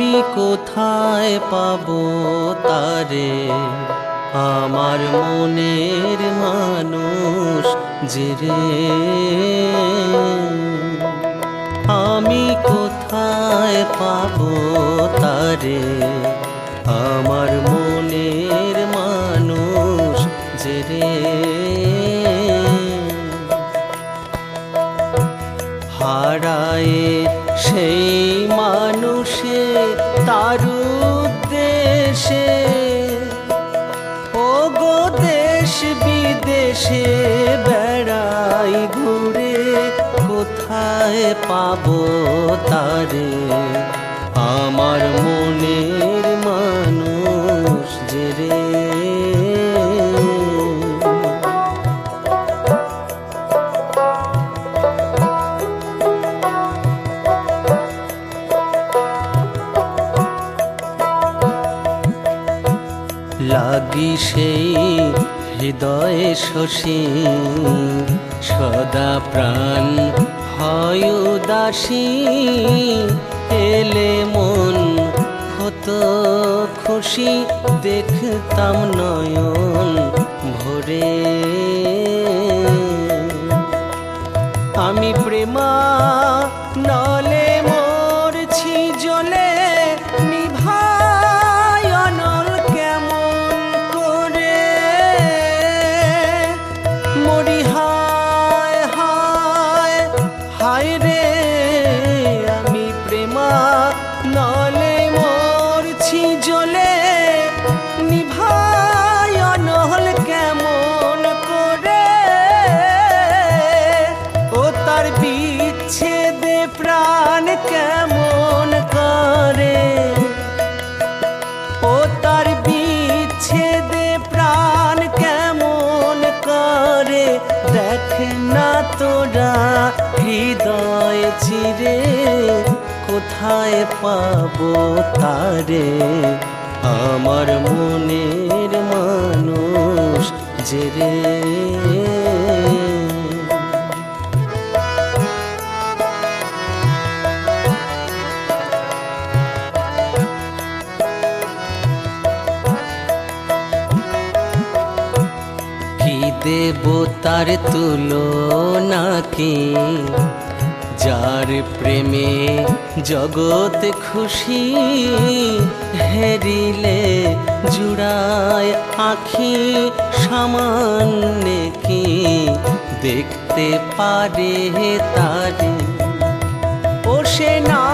আমি কোথায় পাবো তারে? আমার মনের মানুষ যে রে? আমি কোথায় পাবো তারে? আমার মনের মানুষ যে রে? হারায় সেই মানুষে তার উদ্দেশে ও দেশ বিদেশে বেড়াই ঘুরে কোথায় পাবো তারে? আমার লাগি সেই হৃদয়ে শশী। সদা প্রাণ হয় উদাসী, এলে মন হতো খুশি, দেখতাম নয়ন ভরে। আমি প্রেমা হৃদয় চিরে কোথায় পাবো তারে? আমার মনের মানুষ যে রে। কি দেব তার তুলো নাকি যার প্রেমে জগৎ খুশি, হেরিলে জুড়ায় আখি সামান্য কি? দেখতে পারে তারে। ও সে না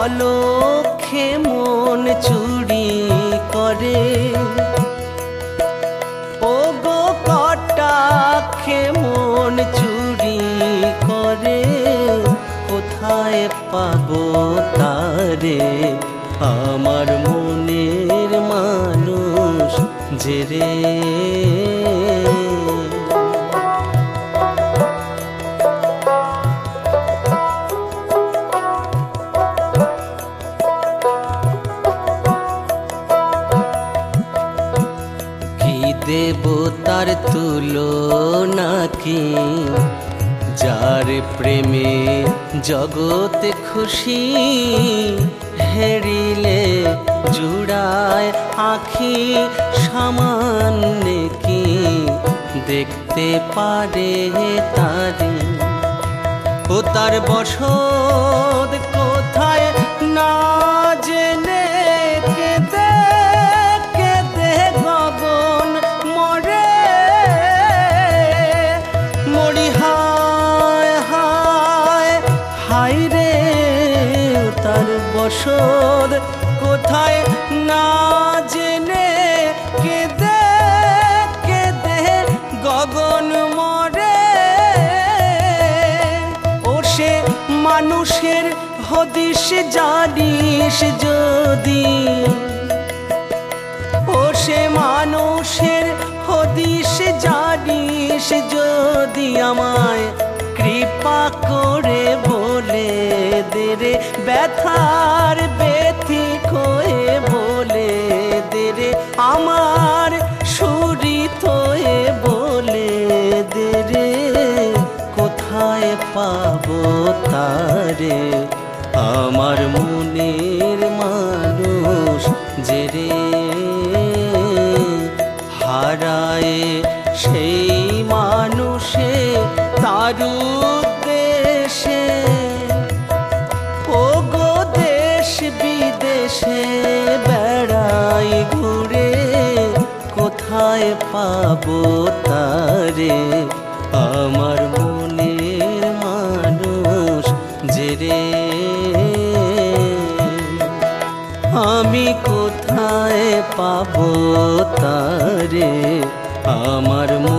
অলক্ষে মন চুরি করে। ও গো কটাক্ষে মন চুরি করে। কোথায় পাবো তারে? আমার মনের মানুষ যে রে। কি দেব তার তুলো নাকি যার প্রেমে জগৎ খুশি, হেরিলে জুড়ায় আখি সামান্য কি? দেখতে পারে তারে ও তার বসত বসত কোথায় না জেনে কেঁদে কেঁদে গগন মরে। ও সে মানুষের হদিস জানিস যদি। ও সে মানুষের হদিস জানিস যদি আমায় কৃপা করে বলে রে ব্যথার ব্যথি খোয়ে বলে দেরে, আমার সুরি থয়ে বলে দে রে কোথায় পাবো তারে? আমার মনের মানুষ জেরে হারায় সেই মানুষে তারু বিদেশে বেড়াই ঘুরে, কোথায় পাবো তারে? আমার মনের মানুষ যে রে? আমি কোথায় পাবো তারে? আমার মনের